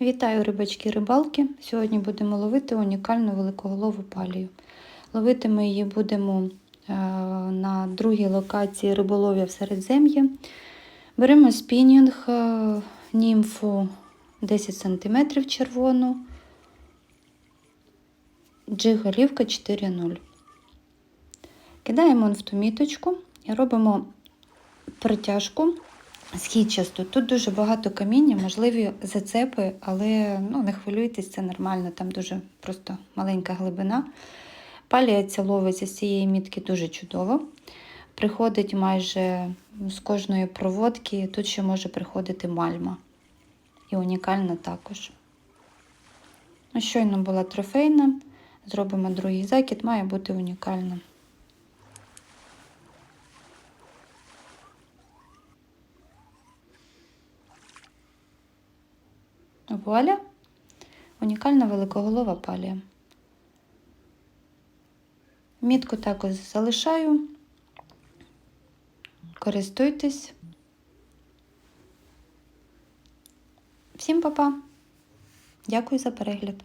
Вітаю рибачки рибалки. Сьогодні будемо ловити унікальну великоголову палію. Ловити ми її будемо е, на другій локації риболов'я в Середзем'ї. Беремо спінінг е, німфу 10 см червону, джиг голівка 4.0. Кидаємо в ту міточку і робимо притяжку східчасту. Тут дуже багато каміння, можливі зацепи, але ну, не хвилюйтесь, це нормально, там дуже просто маленька глибина. Палія ловиться з цієї мітки дуже чудово. Приходить майже з кожної проводки, тут ще може приходити мальма. І унікальна також. Ну, Щойно була трофейна, зробимо другий закид, має бути унікальна. Вуаля! Унікальна великоголова палія. Мітку також залишаю. Користуйтесь. Всім па-па! Дякую за перегляд!